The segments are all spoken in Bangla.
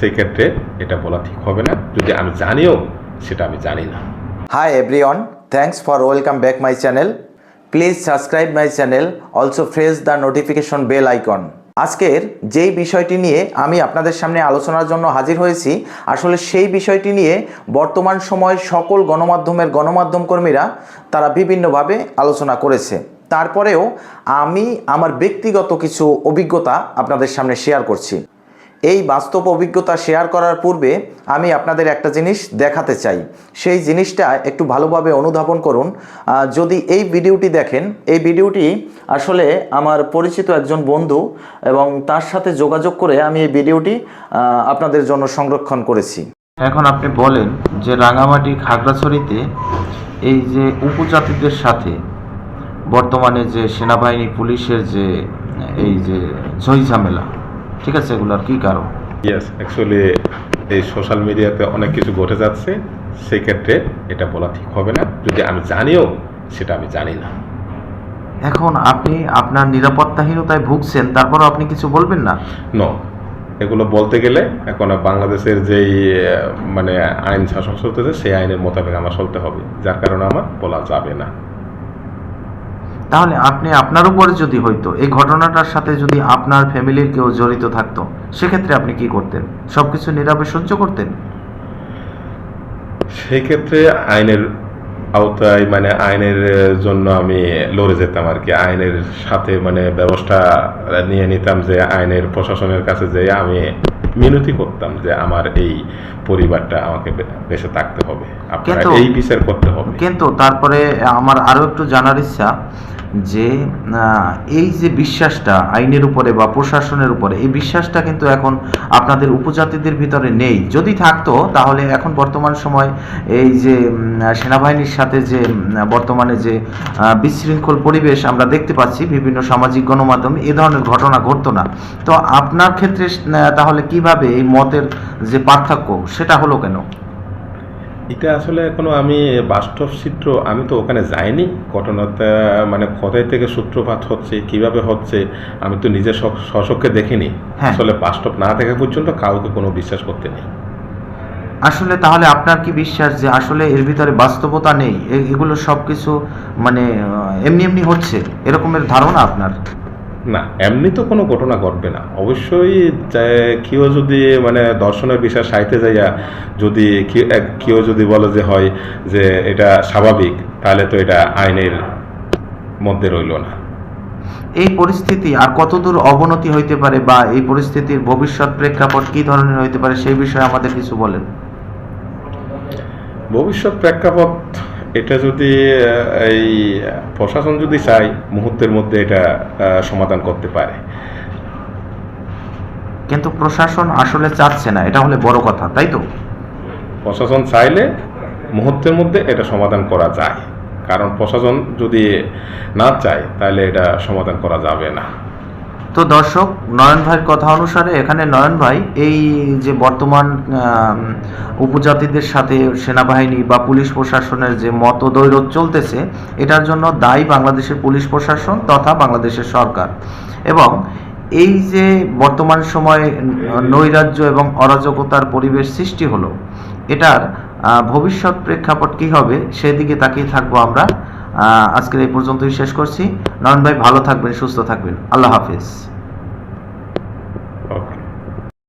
সেই ক্ষেত্রে এটা বলা ঠিক হবে না। যদি আমি জানিও সেটা আমি জানি না। Hi everyone, thanks for welcome back my channel please subscribe my channel also press the notification bell icon আজকের যেই বিষয়টি নিয়ে আমি আপনাদের সামনে আলোচনার জন্য হাজির হয়েছি আসলে সেই বিষয়টি নিয়ে বর্তমান সময় সকল গণমাধ্যমের গণমাধ্যম কর্মীরা তারা বিভিন্নভাবে আলোচনা করেছে। তারপরেও আমি আমার ব্যক্তিগত কিছু অভিজ্ঞতা আপনাদের সামনে শেয়ার করছি। এই বাস্তব অভিজ্ঞতা শেয়ার করার পূর্বে আমি আপনাদের একটা জিনিস দেখাতে চাই। সেই জিনিসটা একটু ভালোভাবে অনুধাবন করুন। যদি এই ভিডিওটি দেখেন, এই ভিডিওটি আসলে আমার পরিচিত একজন বন্ধু এবং তার সাথে যোগাযোগ করে আমি এই ভিডিওটি আপনাদের জন্য সংরক্ষণ করেছি। এখন আপনি বলেন যে রাঙামাটি খাগড়াছড়িতে এই যে উপজাতিদের সাথে বর্তমানে যে সেনাবাহিনী, পুলিশের যে, এই যে ঝই ঝামেলা ঠিক আছে এগুলোর কি কারণ? ইয়েস অ্যাকচুয়ালি এই সোশ্যাল মিডিয়াতে অনেক কিছু ঘটে যাচ্ছে সেই ক্ষেত্রে এটা বলা ঠিক হবে না। যদি আমি জানিও সেটা আমি জানি না। এখন আপনি আপনার নিরাপত্তাহীনতায় ভুগছেন তারপরও আপনি কিছু বলবেন না? ন এগুলো বলতে গেলে এখন বাংলাদেশের যেই মানে আইন শাসন চলতেছে সেই আইনের মোতাবেক আমার চলতে হবে যার কারণে আমার বলা যাবে না। তাহলে আপনি আপনার উপরে যদি হইতো এই ঘটনাটার সাথে যদি আপনার ফ্যামিলির কেউ জড়িত থাকতো সেক্ষেত্রে আপনি কি করতেন? সব কিছু নীরবে সহ্য করতেন? সেক্ষেত্রে আইনের আওতায় মানে আইনের জন্য আমি লড়ে যেতাম আর কি। আইনের সাথে মানে ব্যবস্থা নিয়ে নিতাম যে আইনের প্রশাসনের কাছে যে আমি মিনতি করতাম যে আমার এই পরিবারটা আমাকে বেঁচে থাকতে হবে। আপনারা কিন্তু- এই বিচার করতে হবে। কিন্তু তারপরে আমার আরও একটু জানার ইচ্ছা যে এই যে বিশ্বাসটা আইনের উপরে বা প্রশাসনের উপরে, এই বিশ্বাসটা কিন্তু এখন আপনাদের উপজাতিদের ভিতরে নেই। যদি থাকতো, তাহলে এখন বর্তমান সময় এই যে সেনাবাহিনীর সাথে যে বর্তমানে যে বিশৃঙ্খল পরিবেশ আমরা দেখতে পাচ্ছি, বিভিন্ন সামাজিক গণমাধ্যম, এ ধরনের ঘটনা ঘটতো না। তো আপনার ক্ষেত্রে তাহলে কীভাবে এই মতের যে পার্থক্য, সেটা হলো কেন? এটা আসলে এখনও আমি বাস্তব চিত্র আমি তো ওখানে যাইনি। ঘটনাটা মানে কোথায় থেকে সূত্রপাত হচ্ছে কীভাবে হচ্ছে আমি তো নিজের স- দেখিনি। হ্যাঁ। আসলে বাস্তব না দেখা পর্যন্ত কাউকে কোনো বিশ্বাস করতে নেই। আসলে তাহলে আপনার কি বিশ্বাস যে আসলে এর ভিতরে বাস্তবতা নেই? এগুলো সব কিছু মানে এমনি এমনি হচ্ছে? এরকমের ধারণা আপনার? না, এমনি তো কোনো ঘটনা ঘটবে না। অবশ্যই কেউ যদি মানে দর্শনের বিষয় সাইতে যাইয়া যদি কেউ যদি বলে যে হয় যে এটা স্বাভাবিক, তাহলে তো এটা আইনের মধ্যে রইল না। এই পরিস্থিতি আর কতদূর অবনতি হইতে পারে বা এই পরিস্থিতির ভবিষ্যৎ প্রেক্ষাপট কি ধরনের হইতে পারে, সেই বিষয়ে আমাদের কিছু বলেন। ভবিষ্যৎ প্রেক্ষাপট এটা যদি এই প্রশাসন যদি চায় মুহূর্তের মধ্যে এটা সমাধান করতে পারে। কিন্তু প্রশাসন আসলে চাচ্ছে না এটা হলে বড় কথা তাই তো? প্রশাসন চাইলে মুহূর্তের মধ্যে এটা সমাধান করা যায়। কারণ প্রশাসন যদি না চায় তাহলে এটা সমাধান করা যাবে না। তো দর্শক, নয়ন ভাইয়ের কথা অনুসারে এখানে নয়ন ভাই এই যে বর্তমান উপজাতিদের সাথে সেনাবাহিনী বা পুলিশ প্রশাসনের যে মতদৈরথ চলতেছে, এটার জন্য দায়ী বাংলাদেশের পুলিশ প্রশাসন তথা বাংলাদেশের সরকার। এবং এই যে বর্তমান সময়ে নৈরাজ্য এবং অরাজকতার পরিবেশ সৃষ্টি হলো, এটার ভবিষ্যৎ প্রেক্ষাপট কি হবে, সেদিকে তাকিয়ে থাকব আমরা আজকের এই পর্যন্তই শেষ করছি। নয়ন ভাই ভালো থাকবেন সুস্থ থাকবেন। আল্লাহ হাফিজ।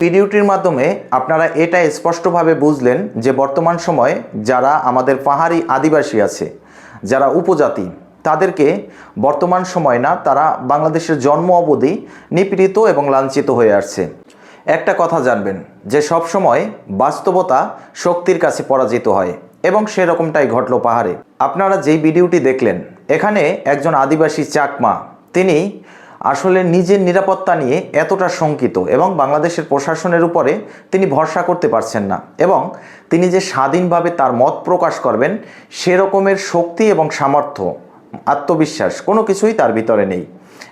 ভিডিওটির মাধ্যমে আপনারা এটা স্পষ্টভাবে বুঝলেন যে বর্তমান সময়ে যারা আমাদের পাহাড়ি আদিবাসী আছে যারা উপজাতি তাদেরকে বর্তমান সময় না তারা বাংলাদেশের জন্ম অবধি নিপীড়িত এবং লাঞ্ছিত হয়ে আসছে। একটা কথা জানবেন যে সব সময় বাস্তবতা শক্তির কাছে পরাজিত হয়। এবং সেরকমটাই ঘটলো পাহাড়ে। আপনারা যেই ভিডিওটি দেখলেন, এখানে একজন আদিবাসী চাকমা, তিনি আসলে নিজের নিরাপত্তা নিয়ে এতটা শঙ্কিত এবং বাংলাদেশের প্রশাসনের উপরে তিনি ভরসা করতে পারছেন না এবং তিনি যে স্বাধীনভাবে তার মত প্রকাশ করবেন, সেরকমের শক্তি এবং সামর্থ্য, আত্মবিশ্বাস, কোনো কিছুই তার ভিতরে নেই।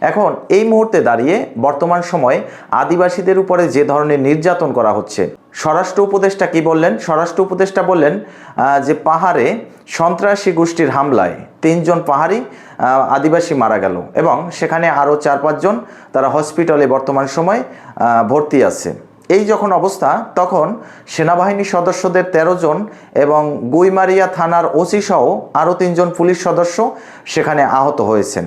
এখন এই মুহূর্তে দাঁড়িয়ে বর্তমান সময়ে আদিবাসীদের উপরে যে ধরনের নির্যাতন করা হচ্ছে স্বরাষ্ট্র উপদেষ্টা কি বললেন? স্বরাষ্ট্র উপদেষ্টা বললেন যে পাহাড়ে সন্ত্রাসী গোষ্ঠীর হামলায় তিনজন পাহাড়ি আদিবাসী মারা গেল এবং সেখানে আরও চার পাঁচজন তারা হসপিটালে বর্তমান সময় ভর্তি আছে। এই যখন অবস্থা, তখন সেনাবাহিনী সদস্যদের ১৩ জন এবং গুইমারিয়া থানার ওসি সহ আরও তিনজন পুলিশ সদস্য সেখানে আহত হয়েছেন।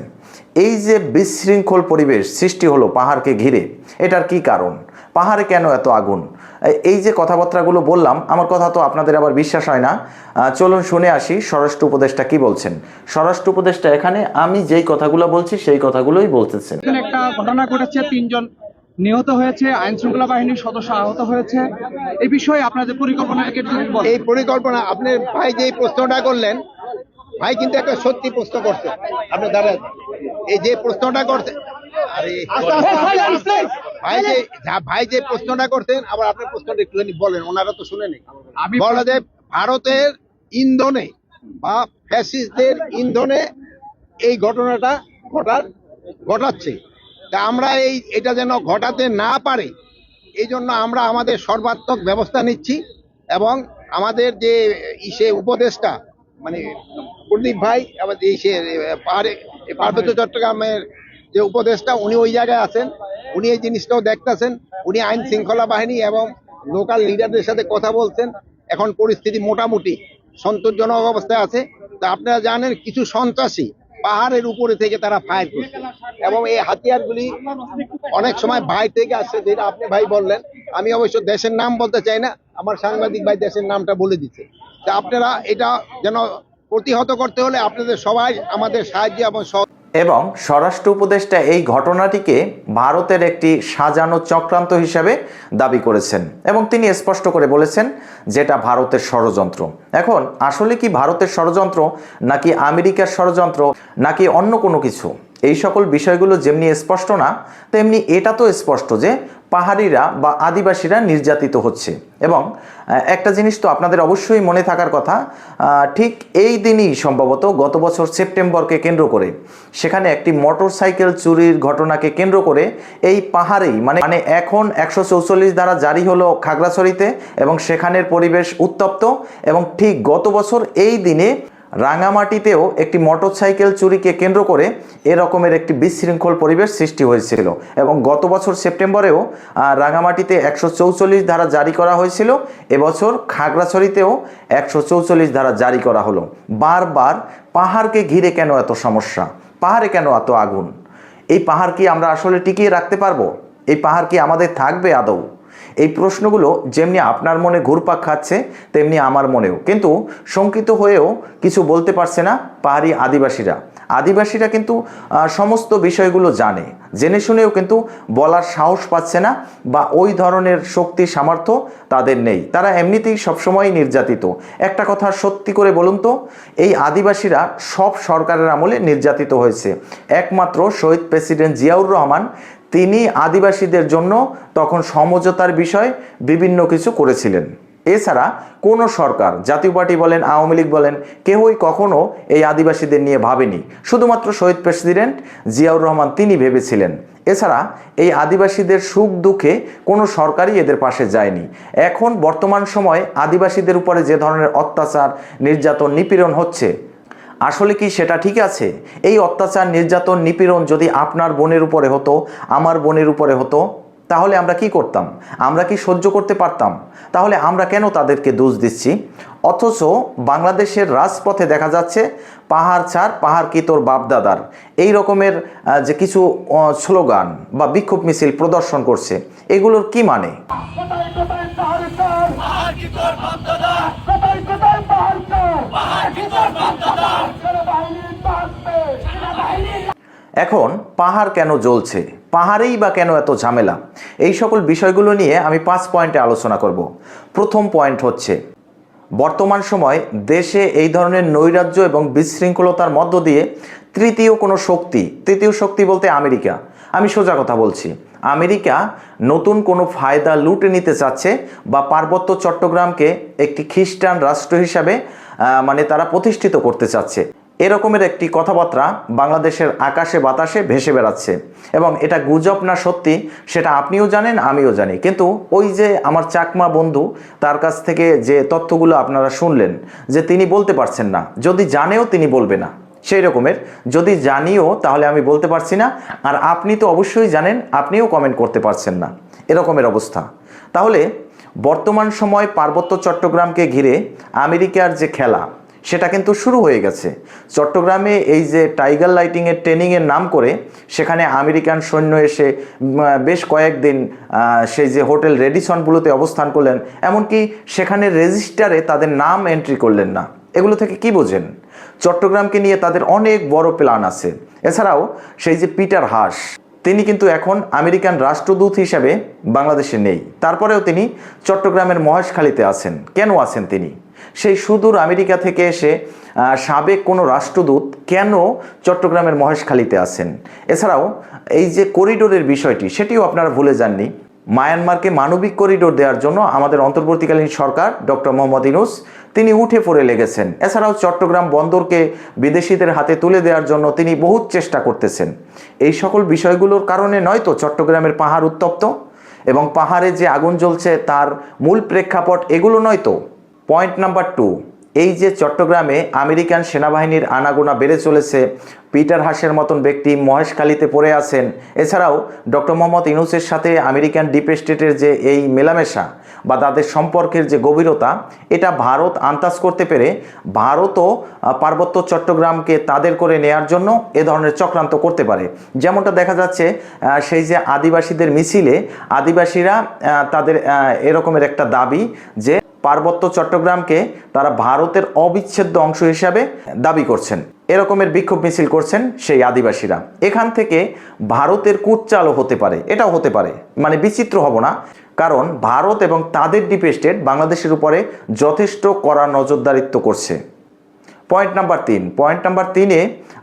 এই যে বিশৃঙ্খল পরিবেশ সৃষ্টি হলো পাহাড়কে ঘিরে, এটার কি কারণ? পাহাড়ে কেন এত আগুন? এই যে কথাবার্তাগুলো বললাম আমার কথা তো আপনাদের আবার বিশ্বাস হয় না। আহ, চলুন শুনে আসি স্বরাষ্ট্র উপদেষ্টা কি বলছেন। স্বরাষ্ট্র উপদেষ্টা এখানে আমি যেই কথাগুলো বলছি সেই কথাগুলোই বলতেছেন। একটা ঘটনা ঘটেছে তিনজন নিহত হয়েছে আইন শৃঙ্খলা বাহিনীর সদস্য আহত হয়েছে। এই বিষয়ে আপনাদের পরিকল্পনা এই পরিকল্পনা আপনি ভাই যে প্রশ্নটা করলেন ভাই কিন্তু একটা সত্যি প্রশ্ন করছে। আপনি দাঁড়ান। এই যে প্রশ্নটা করছে আরে ভাই যে ভাই যে প্রশ্নটা করতেন আবার আপনার প্রশ্নটা একটুখানি বলেন ওনারা তো শুনেনি। আমি বলা যে ভারতের ইন্ধনে বা ফ্যাসিস্টদের ইন্ধনে এই ঘটনাটা ঘটার ঘটাচ্ছে। তা আমরা এই এটা যেন ঘটাতে না পারে এই জন্য আমরা আমাদের সর্বাত্মক ব্যবস্থা নিচ্ছি এবং আমাদের যে ইসে উপদেষ্টা মানে প্রদীপ ভাই আমাদের ইসে পাহাড়ে পার্বত্য চট্টগ্রামের যে উপদেষ্টা উনি ওই জায়গায় আছেন। উনি এই জিনিসটাও দেখতেছেন, উনি আইন শৃঙ্খলা বাহিনী এবং লোকাল লিডারদের সাথে কথা বলছেন। এখন পরিস্থিতি মোটামুটি সন্তোষজনক অবস্থায় আছে। তা আপনারা জানেন, কিছু সন্ত্রাসী পাহাড়ের উপরে থেকে তারা ফায়ার করছে এবং এই হাতিয়ারগুলি অনেক সময় ভাই থেকে আসছে, যেটা আপনি ভাই বললেন। আমি অবশ্য দেশের নাম বলতে চাই না, আমার সাংবাদিক ভাই দেশের নামটা বলে দিচ্ছে। তা আপনারা এটা যেন প্রতিহত করতে হলে আপনাদের সবাই আমাদের সাহায্য এবং সহ এবং স্বরাষ্ট্র উপদেষ্টা এই ঘটনাটিকে ভারতের একটি সাজানো চক্রান্ত হিসাবে দাবি করেছেন এবং তিনি স্পষ্ট করে বলেছেন যেটা ভারতের ষড়যন্ত্র। এখন, আসলে কি ভারতের ষড়যন্ত্র নাকি আমেরিকার ষড়যন্ত্র নাকি অন্য কোনো কিছু? এই সকল বিষয়গুলো যেমনি স্পষ্ট না, তেমনি এটা তো স্পষ্ট যে পাহাড়িরা বা আদিবাসীরা নির্যাতিত হচ্ছে। এবং একটা জিনিস তো আপনাদের অবশ্যই মনে থাকার কথা ঠিক এই দিনই সম্ভবত গত বছর সেপ্টেম্বরকে কেন্দ্র করে সেখানে একটি মোটর সাইকেল চুরির ঘটনাকে কেন্দ্র করে এই পাহাড়েই মানে মানে এখন একশো চৌচল্লিশ দ্বারা জারি হলো খাগড়াছড়িতে এবং সেখানের পরিবেশ উত্তপ্ত এবং ঠিক গত বছর এই দিনে রাঙামাটিতেও একটি মোটরসাইকেল চুরিকে কেন্দ্র করে এরকমের একটি বিশৃঙ্খল পরিবেশ সৃষ্টি হয়েছিল এবং গত বছর সেপ্টেম্বরেও রাঙামাটিতে একশো চৌচল্লিশ ধারা জারি করা হয়েছিল। এবছর খাগড়াছড়িতেও একশো চৌচল্লিশ ধারা জারি করা হলো। বারবার পাহাড়কে ঘিরে কেন এত সমস্যা? পাহাড়ে কেন এত আগুন? এই পাহাড় কি আমরা আসলে টিকিয়ে রাখতে পারব? এই পাহাড় কি আমাদের থাকবে আদৌ? এই প্রশ্নগুলো যেমনি আপনার মনে ঘুরপাক খাচ্ছে, তেমনি আমার মনেও। কিন্তু শঙ্কিত হয়েও কিছু বলতে পারছে না পাহাড়ি আদিবাসীরা। আদিবাসীরা কিন্তু সমস্ত বিষয়গুলো জানে। জেনে শুনেও কিন্তু বলার সাহস পাচ্ছে না বা ওই ধরনের শক্তি, সামর্থ্য তাদের নেই। তারা এমনিতেই সবসময় নির্যাতিত। একটা কথা সত্যি করে বলুন তো, এই আদিবাসীরা সব সরকারের আমলে নির্যাতিত হয়েছে। একমাত্র শহীদ প্রেসিডেন্ট জিয়াউর রহমান তিনি আদিবাসীদের জন্য তখন সমঝোতার বিষয় বিভিন্ন কিছু করেছিলেন। এছাড়া কোনো সরকার, জাতীয় পার্টি বলেন, আওয়ামী লীগ বলেন কেউই কখনো এই আদিবাসীদের নিয়ে ভাবেনি। শুধুমাত্র শহীদ প্রেসিডেন্ট জিয়াউর রহমান তিনি ভেবেছিলেন। এছাড়া এই আদিবাসীদের সুখ দুঃখে কোনো সরকারই এদের পাশে যায়নি। এখন বর্তমান সময়ে আদিবাসীদের উপরে যে ধরনের অত্যাচার, নির্যাতন, নিপীড়ন হচ্ছে আসলে কি সেটা ঠিক আছে? এই অত্যাচার নির্যাতন নিপীড়ন যদি আপনার বোনের উপরে হতো আমার বোনের উপরে হতো তাহলে আমরা কি করতাম? আমরা কি সহ্য করতে পারতাম? তাহলে আমরা কেন তাদেরকে দোষ দিচ্ছি? অথচ বাংলাদেশের রাজপথে দেখা যাচ্ছে পাহাড় ছাড় পাহাড় কি তোর বাপদাদার? এই রকমের যে কিছু স্লোগান বা বিক্ষোভ মিছিল প্রদর্শন করছে এগুলোর কি মানে কোথায় কোথায় পাহাড় চার পাহাড় কি তোর বাপদাদা কোথায় কোথায় পাহাড় চার পাহাড় কি তোর বাপদাদা সেনাবাহিনী বাঁচবে সেনাবাহিনী এখন পাহাড় কেন জ্বলছে? পাহাড়েই বা কেন এত ঝামেলা? এই সকল বিষয়গুলো নিয়ে আমি পাঁচ পয়েন্টে আলোচনা করব। প্রথম পয়েন্ট হচ্ছে, বর্তমান সময় দেশে এই ধরনের নৈরাজ্য এবং বিশৃঙ্খলতার মধ্য দিয়ে তৃতীয় কোনো শক্তি, তৃতীয় শক্তি বলতে আমেরিকা। আমি সোজা কথা বলছি, আমেরিকা নতুন কোনো ফায়দা লুটে নিতে চাচ্ছে বা পার্বত্য চট্টগ্রামকে একটি খ্রিস্টান রাষ্ট্র হিসাবে মানে তারা প্রতিষ্ঠিত করতে চাচ্ছে। এরকমের একটি কথাবার্তা বাংলাদেশের আকাশে, বাতাসে ভেসে বেড়াচ্ছে এবং এটা গুজব না সত্যি সেটা আপনিও জানেন, আমিও জানি। কিন্তু ওই যে আমার চাকমা বন্ধু, তার কাছ থেকে যে তথ্যগুলো আপনারা শুনলেন, যে তিনি বলতে পারছেন না, যদি জানেও তিনি বলবে না, সেই রকমের। যদি জানিও, তাহলে আমি বলতে পারছি না। আর আপনি তো অবশ্যই জানেন, আপনিও কমেন্ট করতে পারছেন না। এরকমের অবস্থা। তাহলে বর্তমান সময় পার্বত্য চট্টগ্রামকে ঘিরে আমেরিকার যে খেলা সেটা কিন্তু শুরু হয়ে গেছে। চট্টগ্রামে এই যে টাইগার লাইটিংয়ের ট্রেনিংয়ের নাম করে, সেখানে আমেরিকান সৈন্য এসে বেশ কয়েকদিন সেই যে হোটেল রেডিসনগুলোতে অবস্থান করলেন, এমনকি সেখানে রেজিস্টারে তাদের নাম এন্ট্রি করলেন না। এগুলো থেকে কি বোঝেন? চট্টগ্রামকে নিয়ে তাদের অনেক বড় প্ল্যান আছে। এছাড়াও সেই যে পিটার হাস তিনি কিন্তু এখন আমেরিকান রাষ্ট্রদূত হিসেবে বাংলাদেশে নেই। তারপরেও তিনি চট্টগ্রামের মহেশখালীতে আছেন। কেন আছেন তিনি? সেই সুদূর আমেরিকা থেকে এসে সাবেক কোনো রাষ্ট্রদূত কেন চট্টগ্রামের মহেশখালীতে আছেন? এছাড়াও, এই যে করিডোরের বিষয়টি, সেটিও আপনারা ভুলে যাননি। মায়ানমারকে মানবিক করিডোর দেওয়ার জন্য আমাদের অন্তর্বর্তীকালীন সরকার ডক্টর মোহাম্মদ ইনুস তিনি উঠে পড়ে লেগেছেন। এছাড়াও চট্টগ্রাম বন্দরকে বিদেশিদের হাতে তুলে দেওয়ার জন্য তিনি বহুত চেষ্টা করতেছেন। এই সকল বিষয়গুলোর কারণে নয়তো চট্টগ্রামের পাহাড় উত্তপ্ত? এবং পাহাড়ে যে আগুন জ্বলছে, তার মূল প্রেক্ষাপট এগুলো নয়তো পয়েন্ট নাম্বার টু এই যে চট্টগ্রামে আমেরিকান সেনাবাহিনীর আনাগোনা বেড়ে চলেছে, পিটার হাসের মতন ব্যক্তি মহেশখালীতে পড়ে আছেন। এছাড়াও ডক্টর মোহাম্মদ ইনুসের সাথে আমেরিকান ডিপ স্টেটের যে এই মেলামেশা বা তাদের সম্পর্কের যে গভীরতা, এটা ভারত আন্দাজ করতে পেরে ভারতও পার্বত্য চট্টগ্রামকে তাদের করে নেয়ার জন্য এ ধরনের চক্রান্ত করতে পারে। যেমনটা দেখা যাচ্ছে সেই যে আদিবাসীদের মিছিলে আদিবাসীরা তাদের এরকমের একটা দাবি যে পার্বত্য চট্টগ্রামকে তারা ভারতের অবিচ্ছেদ্য অংশ হিসাবে দাবি করছেন। এরকমের বিক্ষোভ মিছিল করছেন সেই আদিবাসীরা। এখান থেকে ভারতের কুটচালও হতে পারে, এটাও হতে পারে। মানে বিচিত্র হব না, কারণ ভারত এবং তাদের ডিপ স্টেট বাংলাদেশের উপরে যথেষ্ট কড়া নজরদারিত্ব করছে। পয়েন্ট নাম্বার তিন পয়েন্ট নাম্বার তিনে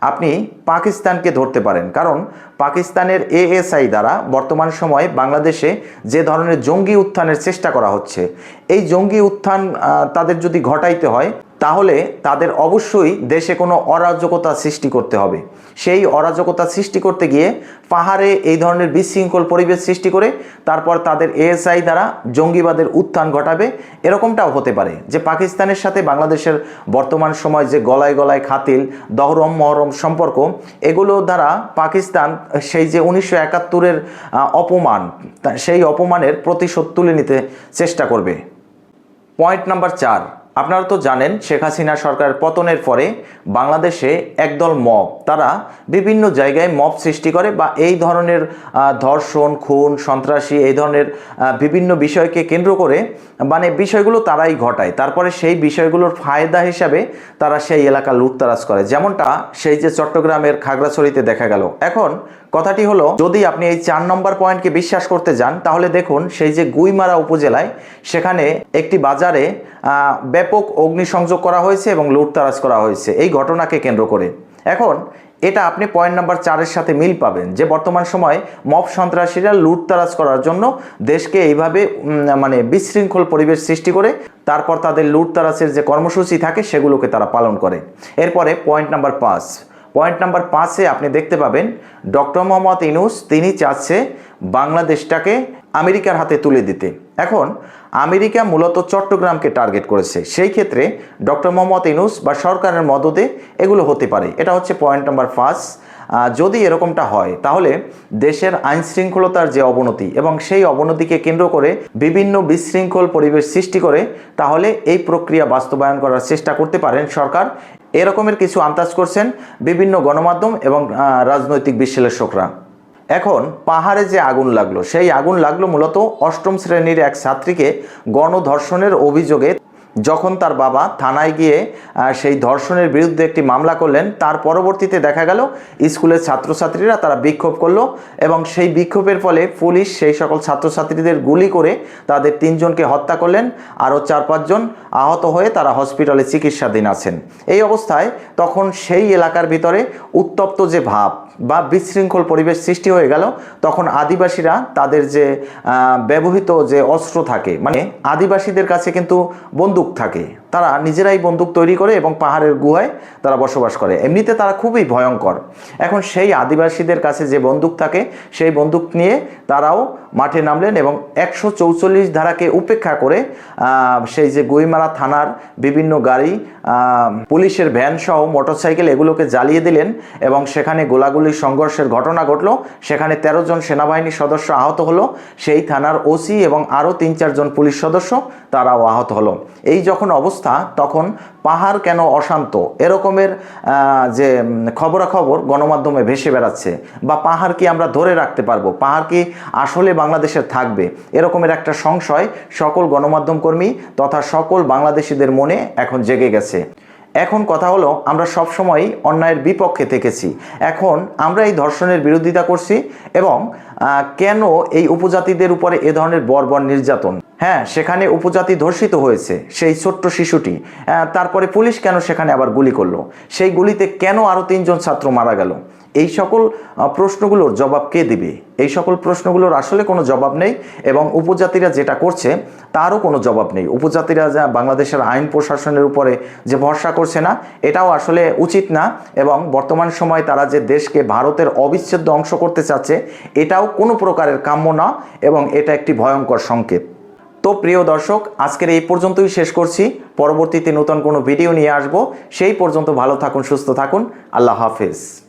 আপনি পাকিস্তানকে ধরতে পারেন। কারণ পাকিস্তানের এএসআই দ্বারা বর্তমান সময়ে বাংলাদেশে যে ধরনের জঙ্গি উত্থানের চেষ্টা করা হচ্ছে, এই জঙ্গি উত্থান তাদের যদি ঘটাইতে হয় তাহলে তাদের অবশ্যই দেশে কোনো অরাজকতা সৃষ্টি করতে হবে। সেই অরাজকতা সৃষ্টি করতে গিয়ে পাহাড়ে এই ধরনের বিশৃঙ্খল পরিবেশ সৃষ্টি করে তারপর তাদের এএসআই দ্বারা জঙ্গিবাদের উত্থান ঘটাবে। এরকমটাও হতে পারে যে পাকিস্তানের সাথে বাংলাদেশের বর্তমান সময় যে গলায় গলায় খাতিল, দহরম, মহরম সম্পর্ক, এগুলো দ্বারা পাকিস্তান সেই যে উনিশশো একাত্তরের অপমান সেই অপমানের প্রতিশোধ তুলে নিতে চেষ্টা করবে। পয়েন্ট নাম্বার চার আপনারা তো জানেন, শেখ হাসিনা সরকারের পতনের পরে বাংলাদেশে একদল মব, তারা বিভিন্ন জায়গায় মব সৃষ্টি করে বা এই ধরনের ধর্ষণ, খুন, সন্ত্রাসী এই ধরনের বিভিন্ন বিষয়কে কেন্দ্র করে মানে বিষয়গুলো তারাই ঘটায়। তারপরে সেই বিষয়গুলোর ফায়দা হিসাবে তারা সেই এলাকা লুটতারাজ করে। যেমনটা সেই যে চট্টগ্রামের খাগড়াছড়িতে দেখা গেল। এখন কথাটি হলো, যদি আপনি এই চার নম্বর পয়েন্টকে বিশ্বাস করতে যান, তাহলে দেখুন সেই যে গুইমারা উপজেলায় সেখানে একটি বাজারে ব্যাপক অগ্নিসংযোগ করা হয়েছে এবং লুটতারাজ করা হয়েছে। এই ঘটনাকে কেন্দ্র করে। এখন, এটা আপনি পয়েন্ট নাম্বার চারের সাথে মিল পাবেন যে বর্তমান সময় মব সন্ত্রাসীরা লুটতারাজ করার জন্য দেশকে এইভাবে মানে বিশৃঙ্খল পরিবেশ সৃষ্টি করে, তারপর তাদের লুটতারাজের যে কর্মসূচি থাকে সেগুলোকে তারা পালন করে। এরপরে পয়েন্ট নাম্বার পাঁচ। পয়েন্ট নাম্বার পাঁচে আপনি দেখতে পাবেন ডক্টর মোহাম্মদ ইনুস তিনি চাচ্ছে বাংলাদেশটাকে আমেরিকার হাতে তুলে দিতে। এখন আমেরিকা মূলত চট্টগ্রামকে টার্গেট করেছে। সেই ক্ষেত্রে ডক্টর মোহাম্মদ ইনুস বা সরকারের মদতে এগুলো হতে পারে। এটা হচ্ছে পয়েন্ট নাম্বার আহ, যদি এরকমটা হয়, তাহলে দেশের আইন শৃঙ্খলতার যে অবনতি এবং সেই অবনতিকে কেন্দ্র করে বিভিন্ন বিশৃঙ্খল পরিবেশ সৃষ্টি করে, তাহলে এই প্রক্রিয়া বাস্তবায়ন করার চেষ্টা করতে পারেন সরকার। এরকমের কিছু আন্দাজ করছেন বিভিন্ন গণমাধ্যম এবং রাজনৈতিক বিশ্লেষকরা। এখন পাহাড়ে যে আগুন লাগল, সেই আগুন লাগল মূলত অষ্টম শ্রেণির এক ছাত্রীকে গণধর্ষণের অভিযোগে যখন তার বাবা থানায় গিয়ে সেই ধর্ষণের বিরুদ্ধে একটি মামলা করলেন, তার পরবর্তীতে দেখা গেল স্কুলের ছাত্রছাত্রীরা তারা বিক্ষোভ করল এবং সেই বিক্ষোভের ফলে পুলিশ সেই সকল ছাত্রছাত্রীদের গুলি করে তাদের তিনজনকে হত্যা করলেন। আরও চার পাঁচজন আহত হয়ে তারা হসপিটালে চিকিৎসাধীন আছেন। এই অবস্থায় তখন সেই এলাকার ভিতরে উত্তপ্ত যে ভাব বা বিশৃঙ্খল পরিবেশ সৃষ্টি হয়ে গেল, তখন আদিবাসীরা তাদের যে ব্যবহৃত যে অস্ত্র থাকে মানে আদিবাসীদের কাছে কিন্তু বন্দুক থাকে। তারা নিজেরাই বন্দুক তৈরি করে এবং পাহাড়ের গুহায় তারা বসবাস করে। এমনিতে তারা খুবই ভয়ঙ্কর। এখন সেই আদিবাসীদের কাছে যে বন্দুক থাকে, সেই বন্দুক নিয়ে তারাও মাঠে নামলেন এবং একশো চৌচল্লিশ ধারাকে উপেক্ষা করে সেই যে গুইমারা থানার বিভিন্ন গাড়ি পুলিশের ভ্যান সহ মোটরসাইকেল এগুলোকে জ্বালিয়ে দিলেন এবং সেখানে গোলাগুলির সংঘর্ষের ঘটনা ঘটলো। সেখানে তেরো জন সেনাবাহিনীর সদস্য আহত হলো। সেই থানার ওসি এবং আরও তিন চারজন পুলিশ সদস্য তারাও আহত হলো। এই যখন অবস্থা তখন পাহাড় কেন অশান্ত? এরকমের যে খবরাখবর গণমাধ্যমে ভেসে বেড়াচ্ছে। বা পাহাড় কি আমরা ধরে রাখতে পারব? পাহাড় কি আসলে বাংলাদেশের থাকবে? এরকমের একটা সংশয় সকল গণমাধ্যম কর্মী তথা সকল বাংলাদেশিদের মনে এখন জেগে গেছে। এখন কথা হলো, আমরা সবসময় অন্যায়ের বিপক্ষে থেকেছি। এখন আমরা এই ধর্ষণের বিরোধিতা করছি এবং কেন এই উপজাতিদের উপরে এ ধরনের বর্বর নির্যাতন? হ্যাঁ সেখানে উপজাতি ধর্ষিত হয়েছে, সেই ছোট্ট শিশুটি। তারপরে পুলিশ কেন সেখানে আবার গুলি করল? সেই গুলিতে কেন আরও তিনজন ছাত্র মারা গেল? এই সকল প্রশ্নগুলোর জবাব কে দিবে? এই সকল প্রশ্নগুলোর আসলে কোনো জবাব নেই এবং উপজাতিরা যেটা করছে, তারও কোনো জবাব নেই। উপজাতিরা যা বাংলাদেশের আইন প্রশাসনের উপরে যে ভরসা করছে না, এটাও আসলে উচিত না এবং বর্তমান সময় তারা যে দেশকে ভারতের অবিচ্ছেদ্য অংশ করতে চাচ্ছে, এটাও কোনো প্রকারের কাম্য না এবং এটা একটি ভয়ঙ্কর সংকেত। তো প্রিয় দর্শক, আজকের এই পর্যন্তই শেষ করছি। পরবর্তীতে নতুন কোনো ভিডিও নিয়ে আসব। সেই পর্যন্ত ভালো থাকুন, সুস্থ থাকুন। আল্লাহ হাফেজ।